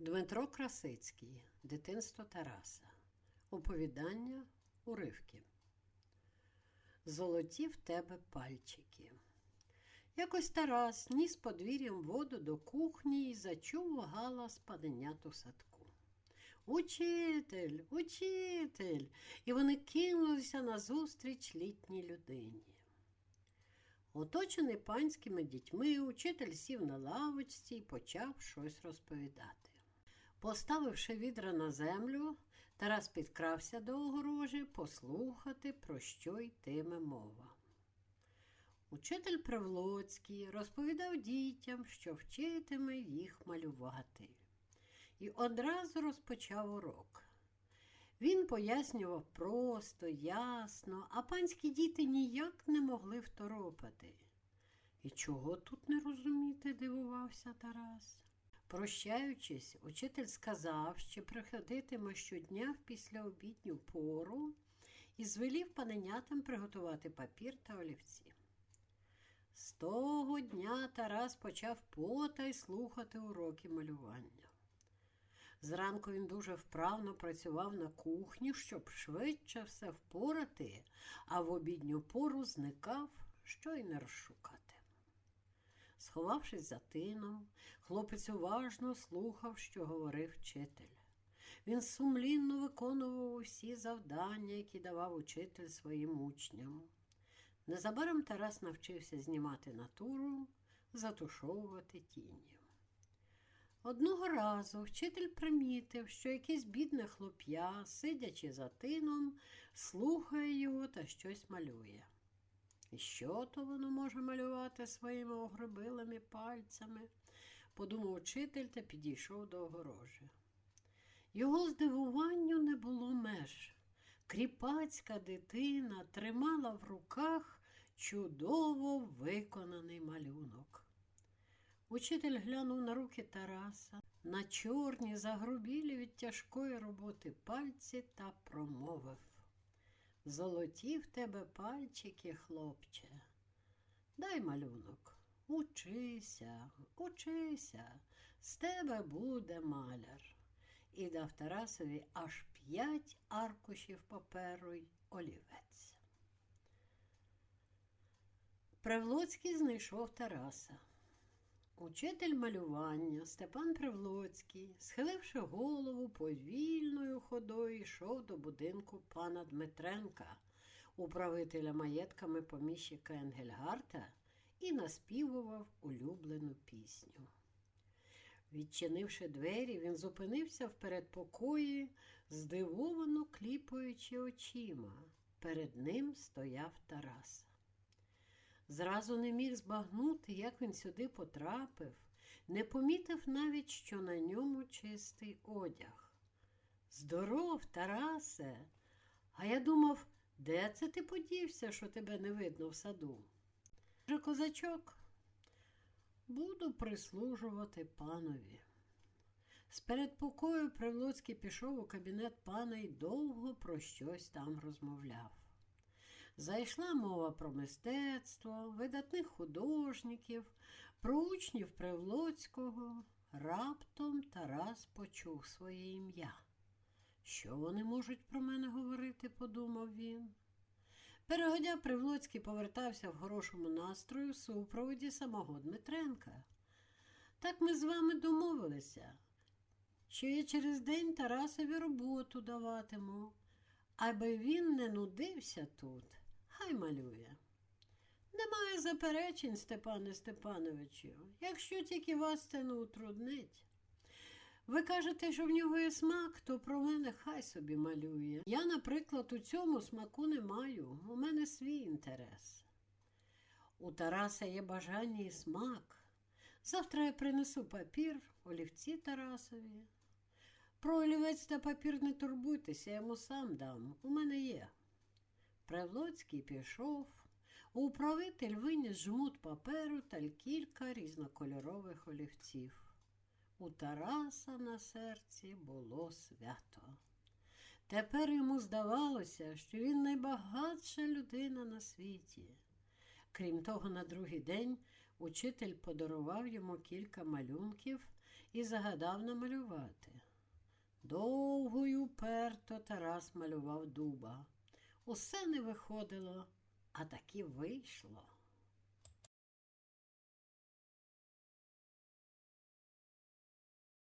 Дмитро Красицький, Дитинство Тараса. Оповідання уривки. Золоті в тебе пальчики. Якось Тарас ніс подвір'ям воду до кухні і зачув галас паденят у садку. Учитель, учитель! І вони кинулися назустріч літній людині. Оточений панськими дітьми, учитель сів на лавочці і почав щось розповідати. Поставивши відра на землю, Тарас підкрався до огорожі послухати, про що йтиме мова. Учитель Привлоцький розповідав дітям, що вчитиме їх малювати, і одразу розпочав урок. Він пояснював просто, ясно, а панські діти ніяк не могли второпати. І чого тут не розуміти, дивувався Тарас. Прощаючись, учитель сказав, що приходитиме щодня в післяобідню пору і звелів паненятам приготувати папір та олівці. З того дня Тарас почав потай слухати уроки малювання. Зранку він дуже вправно працював на кухні, щоб швидше все впорати, а в обідню пору зникав, що й не розшукати. Сховавшись за тином, хлопець уважно слухав, що говорив вчитель. Він сумлінно виконував усі завдання, які давав учитель своїм учням. Незабаром Тарас навчився знімати натуру, затушовувати тіні. Одного разу вчитель примітив, що якесь бідне хлоп'я, сидячи за тином, слухає його та щось малює. Що то воно може малювати своїми огробилими пальцями, подумав учитель та підійшов до огорожі. Його здивуванню не було меж. Кріпацька дитина тримала в руках чудово виконаний малюнок. Учитель глянув на руки Тараса, на чорні, загрубілі від тяжкої роботи пальці та промовив. Золоті в тебе пальчики, хлопче. Дай малюнок. Учися, учися, з тебе буде маляр. І дав Тарасові аж п'ять аркушів паперу й олівець. Привлоцький знайшов Тараса. Учитель малювання Степан Привлоцький, схиливши голову повільною ходою, йшов до будинку пана Дмитренка, управителя маєтками поміщика Енгельгарта, і наспівував улюблену пісню. Відчинивши двері, він зупинився в передпокої, здивовано кліпаючи очима. Перед ним стояв Тарас. Зразу не міг збагнути, як він сюди потрапив, не помітив навіть, що на ньому чистий одяг. Здоров, Тарасе, а я думав, де це ти подівся, що тебе не видно в саду? Же козачок, буду прислужувати панові. З передпокою Привлоцький пішов у кабінет пана і довго про щось там розмовляв. Зайшла мова про мистецтво, видатних художників, про учнів Привлоцького. Раптом Тарас почув своє ім'я. Що вони можуть про мене говорити, подумав він. Перегодя Привлоцький повертався в хорошому настрою в супроводі самого Дмитренка. Так ми з вами домовилися, що я через день Тарасові роботу даватиму, аби він не нудився тут, хай малює. Немає заперечень, Степане Степановичу, якщо тільки вас це не утруднить. Ви кажете, що в нього є смак, то про мене хай собі малює. Я, наприклад, у цьому смаку не маю. У мене свій інтерес. У Тараса є бажання і смак. Завтра я принесу папір, олівці Тарасові. Про олівець та папір не турбуйтеся, я йому сам дам. У мене є. Привлоцький пішов. Управитель виніс жмут паперу та кілька різнокольорових олівців. У Тараса на серці було свято. Тепер йому здавалося, що він найбагатша людина на світі. Крім того, на другий день учитель подарував йому кілька малюнків і загадав намалювати. Довго й уперто Тарас малював дуба. Усе не виходило, а таки вийшло.